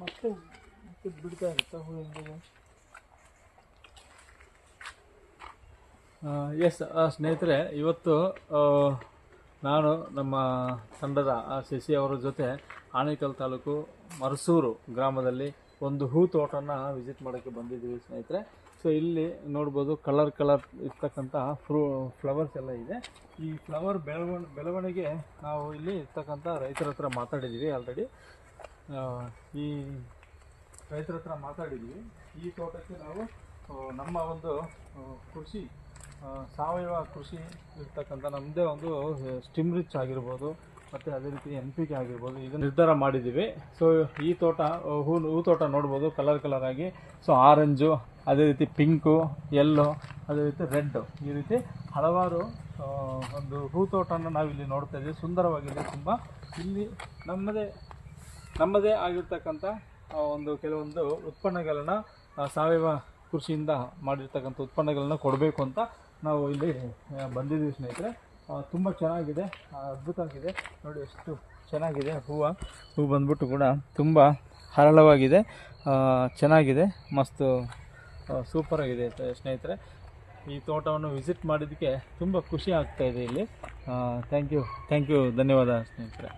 ಮತ್ತೆ ಮತ್ತೆ ಬಿಡ್ತಾ ಇರುತ್ತಾ ಎಸ್ ಸ್ನೇಹಿತರೆ, ಇವತ್ತು ನಾನು ನಮ್ಮ ತಂಡದ ಶಶಿ ಅವರ ಜೊತೆ ಆನೇಕಲ್ ತಾಲೂಕು ಮರಸೂರು ಗ್ರಾಮದಲ್ಲಿ ಒಂದು ಹೂ ತೋಟನ ವಿಸಿಟ್ ಮಾಡೋಕ್ಕೆ ಬಂದಿದ್ದೀವಿ ಸ್ನೇಹಿತರೆ. ಸೊ ಇಲ್ಲಿ ನೋಡ್ಬೋದು ಕಲರ್ ಕಲರ್ ಇರ್ತಕ್ಕಂಥ ಫ್ರೂ ಫ್ಲವರ್ಸ್ ಎಲ್ಲ ಇದೆ. ಈ ಫ್ಲವರ್ ಬೆಳವಣ, ಬೆಳವಣಿಗೆ ನಾವು ಇಲ್ಲಿ ಇರ್ತಕ್ಕಂಥ ರೈತರ ಹತ್ರ ಮಾತಾಡಿದ್ದೀವಿ ಆಲ್ರೆಡಿ ಈ ರೈತರ ಹತ್ರ ಮಾತಾಡಿದ್ವಿ. ಈ ತೋಟಕ್ಕೆ ನಾವು ನಮ್ಮ ಒಂದು ಕೃಷಿ ಸಾವಯವ ಕೃಷಿ ಇರ್ತಕ್ಕಂಥ ನಮ್ಮದೇ ಒಂದು ಸ್ಟಿಮ್ ರಿಚ್ ಆಗಿರ್ಬೋದು, ಮತ್ತು ಅದೇ ರೀತಿ ಎನ್ ಪಿ ಕೆ ಆಗಿರ್ಬೋದು, ಇದನ್ನು ನಿರ್ಧಾರ ಮಾಡಿದ್ದೀವಿ. ಸೊ ಈ ತೋಟ ಹೂ ಹೂ ತೋಟ ನೋಡ್ಬೋದು ಕಲರ್ ಕಲರ್ ಆಗಿ. ಸೊ ಆರೆಂಜು ಅದೇ ರೀತಿ ಪಿಂಕು ಯೆಲ್ಲೋ ಅದೇ ರೀತಿ ರೆಡ್ಡು ಈ ರೀತಿ ಹಲವಾರು ಒಂದು ಹೂ ತೋಟನ ನಾವಿಲ್ಲಿ ನೋಡ್ತಾ ಇದ್ದೀವಿ. ಸುಂದರವಾಗಿದೆ ತುಂಬ. ಇಲ್ಲಿ ನಮ್ಮದೇ ನಮ್ಮದೇ ಆಗಿರ್ತಕ್ಕಂಥ ಒಂದು ಕೆಲವೊಂದು ಉತ್ಪನ್ನಗಳನ್ನು ಸಾವಯವ ಕೃಷಿಯಿಂದ ಮಾಡಿರ್ತಕ್ಕಂಥ ಉತ್ಪನ್ನಗಳನ್ನ ಕೊಡಬೇಕು ಅಂತ ನಾವು ಇಲ್ಲಿ ಬಂದಿದ್ದೀವಿ ಸ್ನೇಹಿತರೆ. ತುಂಬ ಚೆನ್ನಾಗಿದೆ ಅದ್ಭುತವಾಗಿದೆ. ನೋಡಿ ಎಷ್ಟು ಚೆನ್ನಾಗಿದೆ. ಹೂವು, ಹೂ ಬಂದ್ಬಿಟ್ಟು ಕೂಡ ತುಂಬ ಹರಳವಾಗಿದೆ. ಚೆನ್ನಾಗಿದೆ. ಮಸ್ತು ಸೂಪರಾಗಿದೆ ಸ್ನೇಹಿತರೆ. ಈ ತೋಟವನ್ನು ವಿಸಿಟ್ ಮಾಡಿದ್ದಕ್ಕೆ ತುಂಬ ಖುಷಿ ಆಗ್ತಾಯಿದೆ ಇಲ್ಲಿ. ಥ್ಯಾಂಕ್ ಯು ಥ್ಯಾಂಕ್ ಯು ಧನ್ಯವಾದ ಸ್ನೇಹಿತರೆ.